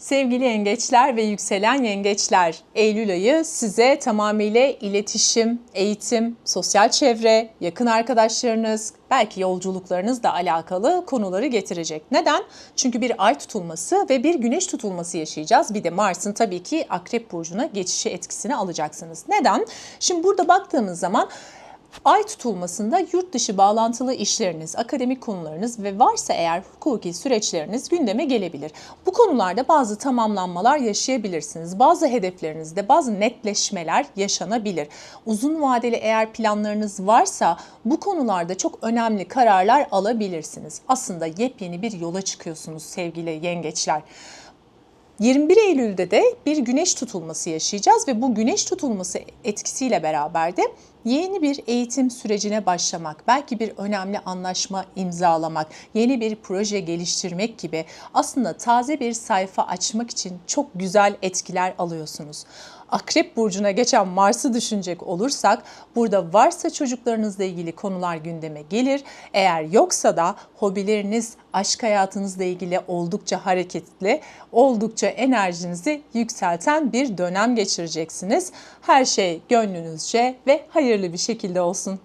Sevgili yengeçler ve yükselen yengeçler, Eylül ayı size tamamıyla iletişim, eğitim, sosyal çevre, yakın arkadaşlarınız, belki yolculuklarınızla alakalı konuları getirecek. Neden? Çünkü bir ay tutulması ve bir güneş tutulması yaşayacağız. Bir de Mars'ın tabii ki Akrep Burcu'na geçişi etkisini alacaksınız. Neden? Şimdi burada baktığımız zaman Ay tutulmasında yurt dışı bağlantılı işleriniz, akademik konularınız ve varsa eğer hukuki süreçleriniz gündeme gelebilir. Bu konularda bazı tamamlanmalar yaşayabilirsiniz. Bazı hedeflerinizde bazı netleşmeler yaşanabilir. Uzun vadeli eğer planlarınız varsa bu konularda çok önemli kararlar alabilirsiniz. Aslında yepyeni bir yola çıkıyorsunuz sevgili yengeçler. 21 Eylül'de de bir güneş tutulması yaşayacağız ve bu güneş tutulması etkisiyle beraber de yeni bir eğitim sürecine başlamak, belki bir önemli anlaşma imzalamak, yeni bir proje geliştirmek gibi aslında taze bir sayfa açmak için çok güzel etkiler alıyorsunuz. Akrep burcuna geçen Mars'ı düşünecek olursak burada varsa çocuklarınızla ilgili konular gündeme gelir. Eğer yoksa da hobileriniz, aşk hayatınızla ilgili oldukça hareketli, oldukça enerjinizi yükselten bir dönem geçireceksiniz. Her şey gönlünüzce ve hayırlı bir şekilde olsun.